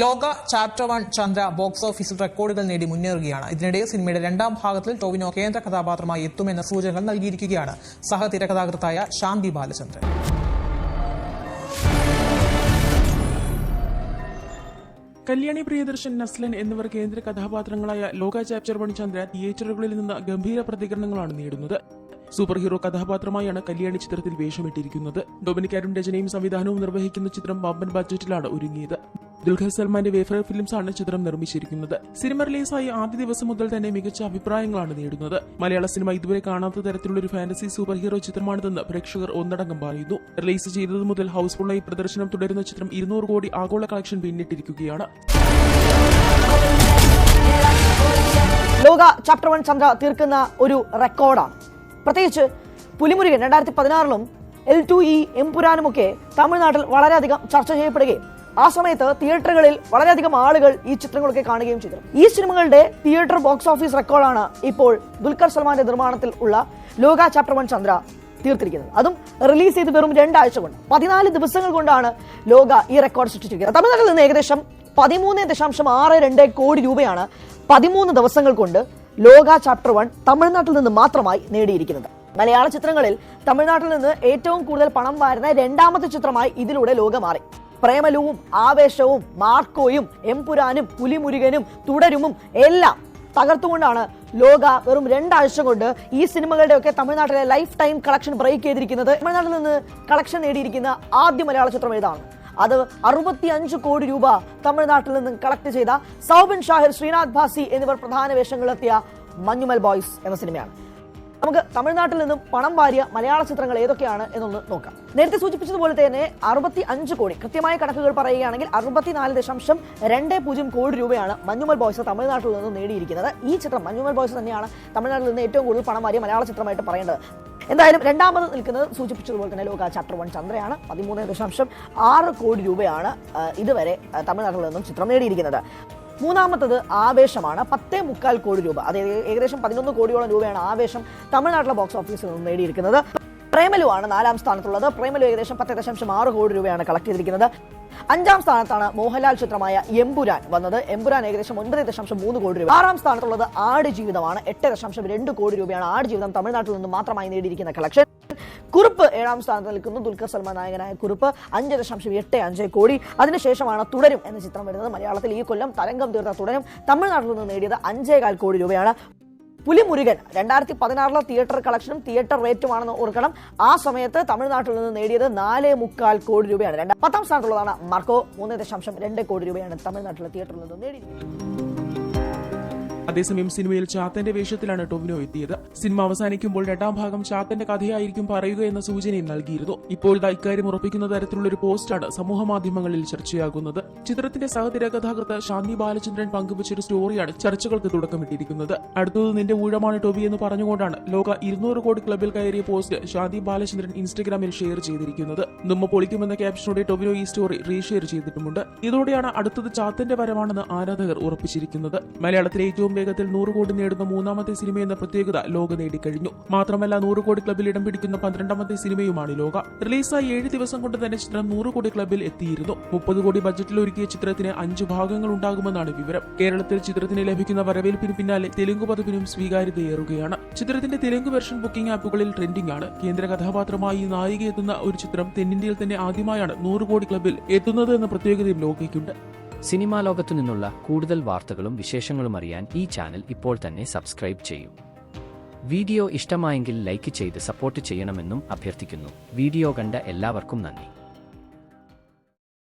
ലോക chapter one Chandra box ഓഫീസിൽ റെക്കോർഡുകൾ നേടി മുന്നേറുകയാണ്. ഇതിനിടെ സിനിമയുടെ രണ്ടാം ഭാഗത്തിൽ ടോവിനോ കേന്ദ്ര കഥാപാത്രമായി എത്തുമെന്ന സൂചനകൾ നൽകിയിരിക്കുകയാണ് സഹ ശാന്തി ബാലചന്ദ്രൻ. കല്യാണി പ്രിയദർശൻ നസ്ലൻ എന്നിവർ കേന്ദ്ര കഥാപാത്രങ്ങളായ ലോക ചാപ്റ്റർ വൺ ചന്ദ്ര തിയേറ്ററുകളിൽ നിന്ന് ഗംഭീര പ്രതികരണങ്ങളാണ് നേടുന്നത്. സൂപ്പർ ഹീറോ കഥാപാത്രമായാണ് കല്യാണി ചിത്രത്തിൽ വേഷമിട്ടിരിക്കുന്നത്. ഡൊമിനിക് അരുൺ രചനയും സംവിധാനവും നിർവഹിക്കുന്ന ചിത്രം വമ്പൻ ബഡ്ജറ്റിലാണ് ഒരുങ്ങിയത്. ദുൽഖർ സൽമാന്റെ വേഫർ ഫിലിംസ് ആണ് ചിത്രം നിർമ്മിച്ചിരിക്കുന്നത്. സിനിമ റിലീസായി ആദ്യ ദിവസം മുതൽ തന്നെ മികച്ച അഭിപ്രായങ്ങളാണ് നേടുന്നത്. മലയാള സിനിമ ഇതുവരെ കാണാത്ത തരത്തിലുള്ള ഒരു ഫാന്റസി സൂപ്പർ ഹീറോ ചിത്രമാണിതെന്ന് പ്രേക്ഷകർ ഒന്നടങ്കം പറയുന്നു. റിലീസ് ചെയ്തത് മുതൽ ഹൗസ്ഫുള്ളായി പ്രദർശനം തുടരുന്ന ചിത്രം ഇരുന്നൂറ് കോടി ആഗോള കളക്ഷൻ പിന്നിട്ടിരിക്കുകയാണ്. ലോക ചാപ്റ്റർ വൺ ചന്ദ്ര തീർക്കുന്ന ഒരു റെക്കോർഡാണ്. പ്രത്യേകിച്ച് പുലിമുരുകൻ രണ്ടായിരത്തി പതിനാറിലും എൽ ടു ഇ എംപുരാനുമൊക്കെ തമിഴ്നാട്ടിൽ വളരെയധികം ചർച്ച ചെയ്യപ്പെടുകയും ആ സമയത്ത് തിയേറ്ററുകളിൽ വളരെയധികം ആളുകൾ ഈ ചിത്രങ്ങളൊക്കെ കാണുകയും ചെയ്തു. ഈ സിനിമകളുടെ തിയേറ്റർ ബോക്സ് ഓഫീസ് റെക്കോർഡാണ് ഇപ്പോൾ ദുൽഖർ സൽമാന്റെ നിർമ്മാണത്തിൽ ഉള്ള ലോക ചാപ്റ്റർ വൺ ചന്ദ്ര തീർത്തിരിക്കുന്നത്. അതും റിലീസ് ചെയ്ത് വെറും രണ്ടാഴ്ച കൊണ്ട്. പതിനാല് ദിവസങ്ങൾ കൊണ്ടാണ് ലോക ഈ റെക്കോർഡ് സൃഷ്ടിച്ചിരിക്കുന്നത്. തമിഴ്നാട്ടിൽ നിന്ന് ഏകദേശം പതിമൂന്ന് ദശാംശം ആറ് രണ്ട് കോടി രൂപയാണ് പതിമൂന്ന് ദിവസങ്ങൾ കൊണ്ട് ലോക ചാപ്റ്റർ വൺ തമിഴ്നാട്ടിൽ നിന്ന് മാത്രമായി നേടിയിരിക്കുന്നത്. മലയാള ചിത്രങ്ങളിൽ തമിഴ്നാട്ടിൽ നിന്ന് ഏറ്റവും കൂടുതൽ പണം വാരുന്ന രണ്ടാമത്തെ ചിത്രമായി ഇതിലൂടെ ലോകം മാറി പ്രേമലുവും ആവേശവും മാർക്കോയും എംപുരാനും പുലിമുരുകനും തുടരുമും എല്ലാം തകർത്തുകൊണ്ടാണ് ലോക വെറും രണ്ടാഴ്ച കൊണ്ട് ഈ സിനിമകളുടെ ഒക്കെ തമിഴ്നാട്ടിലെ ലൈഫ് ടൈം കളക്ഷൻ ബ്രേക്ക് ചെയ്തിരിക്കുന്നത്. തമിഴ്നാട്ടിൽ നിന്ന് കളക്ഷൻ നേടിയിരിക്കുന്ന ആദ്യ മലയാള ചിത്രം ഏതാണ്? അത് അറുപത്തി അഞ്ച് കോടി രൂപ തമിഴ്നാട്ടിൽ നിന്ന് കളക്ട് ചെയ്ത സൗബിൻ ഷാഹിർ ശ്രീനാഥ് ഭാസി എന്നിവർ പ്രധാന വേഷങ്ങളിലെത്തിയ മഞ്ഞുമൽ ബോയ്സ് എന്ന സിനിമയാണ്. നമുക്ക് തമിഴ്നാട്ടിൽ നിന്നും പണം വാരിയ മലയാള ചിത്രങ്ങൾ ഏതൊക്കെയാണ് എന്നൊന്ന് നോക്കാം. നേരത്തെ സൂചിപ്പിച്ചതുപോലെ തന്നെ അറുപത്തി അഞ്ച് കോടി കൃത്യമായ കണക്കുകൾ പറയുകയാണെങ്കിൽ അറുപത്തിനാല് ദശാംശം രണ്ട് പൂജ്യം കോടി രൂപയാണ് മഞ്ഞുമൽ ബോയ്സ് തമിഴ്നാട്ടിൽ നിന്ന് നേടിയിരിക്കുന്നത്. ഈ ചിത്രം മഞ്ഞുമൽ ബോയ്സ് തന്നെയാണ് തമിഴ്നാട്ടിൽ നിന്ന് ഏറ്റവും കൂടുതൽ പണം വാരിയ മലയാള ചിത്രമായിട്ട് പറയേണ്ടത് എന്തായാലും രണ്ടാമത് നിൽക്കുന്നത് സൂചിപ്പിച്ചതുപോലെ തന്നെ ലോക ചാപ്റ്റർ വൺ ചന്ദ്രയാണ്. പതിമൂന്ന് ദശാംശം ആറ് കോടി രൂപയാണ് ഇതുവരെ തമിഴ്നാട്ടിൽ നിന്നും ചിത്രം നേടിയിരിക്കുന്നത്. മൂന്നാമത്തത് ആവേശമാണ്. പത്തേ മുക്കാൽ കോടി രൂപ. അതായത് ഏകദേശം പതിനൊന്ന് കോടിയോളം രൂപയാണ് ആവേശം തമിഴ്നാട്ടിലെ ബോക്സ് ഓഫീസിൽ നിന്ന് നേടിയിരിക്കുന്നത്. പ്രേമലു ആണ് നാലാം സ്ഥാനത്തുള്ളത്. പ്രേമലു ഏകദേശം പത്ത് ദശാംശം ആറ് കോടി രൂപയാണ് കളക്ട് ചെയ്തിരിക്കുന്നത്. അഞ്ചാം സ്ഥാനത്താണ് മോഹൻലാൽ ചിത്രമായ എംപുരാൻ വന്നത്. എംപുരാൻ ഏകദേശം ഒൻപത് ദശാംശം മൂന്ന് കോടി രൂപ. ആറാം സ്ഥാനത്തുള്ളത് ആട് ജീവിതമാണ്. എട്ട് ദശാംശം രണ്ട് കോടി രൂപയാണ് ആട് ജീവിതം തമിഴ്നാട്ടിൽ നിന്ന് മാത്രമായി നേടിയിരിക്കുന്ന കളക്ഷൻ കുറിപ്പ് ഏഴാം സ്ഥാനത്ത് നിൽക്കുന്നു. ദുൽഖർ സൽമാൻ നായകനായ കുറിപ്പ്. അഞ്ച് ദശാംശം എട്ട് അഞ്ച് കോടി. അതിനുശേഷമാണ് തുടരും എന്ന ചിത്രം വരുന്നത്. മലയാളത്തിൽ ഈ കൊല്ലം തരംഗം തീർത്ത തുടരും. തമിഴ്നാട്ടിൽ നിന്ന് നേടിയത് അഞ്ചേകാൽ കോടി രൂപയാണ്. പുലിമുരുകൻ രണ്ടായിരത്തി പതിനാറിലെ തിയേറ്റർ കളക്ഷനും തിയേറ്റർ റേറ്റുമാണെന്ന് ഓർക്കണം. ആ സമയത്ത് തമിഴ്നാട്ടിൽ നിന്ന് നേടിയത് നാല് മുക്കാൽ കോടി രൂപയാണ്. പത്താം സ്ഥാനത്തുള്ളതാണ് മർക്കോ. മൂന്ന് ദശാംശം രണ്ട് കോടി രൂപയാണ് തമിഴ്നാട്ടിലെ തിയേറ്ററിൽ നിന്ന് നേടിയിരിക്കുന്നത്. അതേസമയം സിനിമയിൽ ചാത്തന്റെ വേഷത്തിലാണ് ടൊവിനോ എത്തിയത്. സിനിമ അവസാനിക്കുമ്പോൾ രണ്ടാം ഭാഗം ചാത്തന്റെ കഥയായിരിക്കും പറയുക എന്ന സൂചനയും നൽകിയിരുന്നു. ഇപ്പോൾ ഇക്കാര്യം ഉറപ്പിക്കുന്ന തരത്തിലുള്ള ഒരു പോസ്റ്റാണ് സമൂഹ മാധ്യമങ്ങളിൽ ചർച്ചയാകുന്നത്. ചിത്രത്തിന്റെ സഹതിരകഥാകൃത്ത് ശാന്തി ബാലചന്ദ്രൻ പങ്കുവച്ചൊരു സ്റ്റോറിയാണ് ചർച്ചകൾക്ക് തുടക്കമിട്ടിരിക്കുന്നത്. അടുത്തത് നിന്റെ ഊഴമാണ് ടൊവി എന്ന് പറഞ്ഞുകൊണ്ടാണ് ലോക ഇരുന്നൂറ് കോടി ക്ലബിൽ കയറിയ പോസ്റ്റ് ശാന്തി ബാലചന്ദ്രൻ ഇൻസ്റ്റഗ്രാമിൽ ഷെയർ ചെയ്തിരിക്കുന്നത്. നമ്മ പൊളിക്കുമെന്ന ക്യാപ്ഷനോടെ ടൊവിനോ ഈ സ്റ്റോറി റീഷെയർ ചെയ്തിട്ടുമുണ്ട്. ഇതോടെയാണ് അടുത്തത് ചാത്തന്റെ വരവാണെന്ന് ആരാധകർ ഉറപ്പിച്ചിരിക്കുന്നത്. മലയാളത്തിലെ ഏറ്റവും വേഗത്തിൽ നൂറ് കോടി നേടുന്ന മൂന്നാമത്തെ സിനിമ എന്ന പ്രത്യേകത ലോക നേടിക്കഴിഞ്ഞു. മാത്രമല്ല നൂറ് കോടി ക്ലബിൽ ഇടം പിടിക്കുന്ന പന്ത്രണ്ടാമത്തെ സിനിമയുമാണ് ലോക. റിലീസായി ഏഴ് ദിവസം കൊണ്ട് തന്നെ ചിത്രം നൂറ് കോടി ക്ലബിൽ എത്തിയിരുന്നു. മുപ്പത് കോടി ബജറ്റിൽ ഒരുക്കിയ ചിത്രത്തിന് അഞ്ച് ഭാഗങ്ങൾ ഉണ്ടാകുമെന്നാണ് വിവരം. കേരളത്തിൽ ചിത്രത്തിന് ലഭിക്കുന്ന വരവേൽപ്പിന് പിന്നാലെ തെലുങ്ക് പതിപ്പിനും സ്വീകാര്യതയേറുകയാണ്. ചിത്രത്തിന്റെ തെലുങ്ക് വെർഷൻ ബുക്കിംഗ് ആപ്പുകളിൽ ട്രെൻഡിംഗ് ആണ് കേന്ദ്ര കഥാപാത്രമായി നായിക എത്തുന്ന ഒരു ചിത്രം തെന്നിന്ത്യയിൽ തന്നെ ആദ്യമായാണ് നൂറ് കോടി ക്ലബിൽ എത്തുന്നത് എന്ന പ്രത്യേകതയും ലോകയ്ക്കുണ്ട്. സിനിമാ ലോകത്തു നിന്നുള്ള കൂടുതൽ വാർത്തകളും വിശേഷങ്ങളും അറിയാൻ ഈ ചാനൽ ഇപ്പോൾ തന്നെ സബ്സ്ക്രൈബ് ചെയ്യൂ. വീഡിയോ ഇഷ്ടമായെങ്കിൽ ലൈക്ക് ചെയ്ത് സപ്പോർട്ട് ചെയ്യണമെന്നും അഭ്യർത്ഥിക്കുന്നു. വീഡിയോ കണ്ട എല്ലാവർക്കും നന്ദി.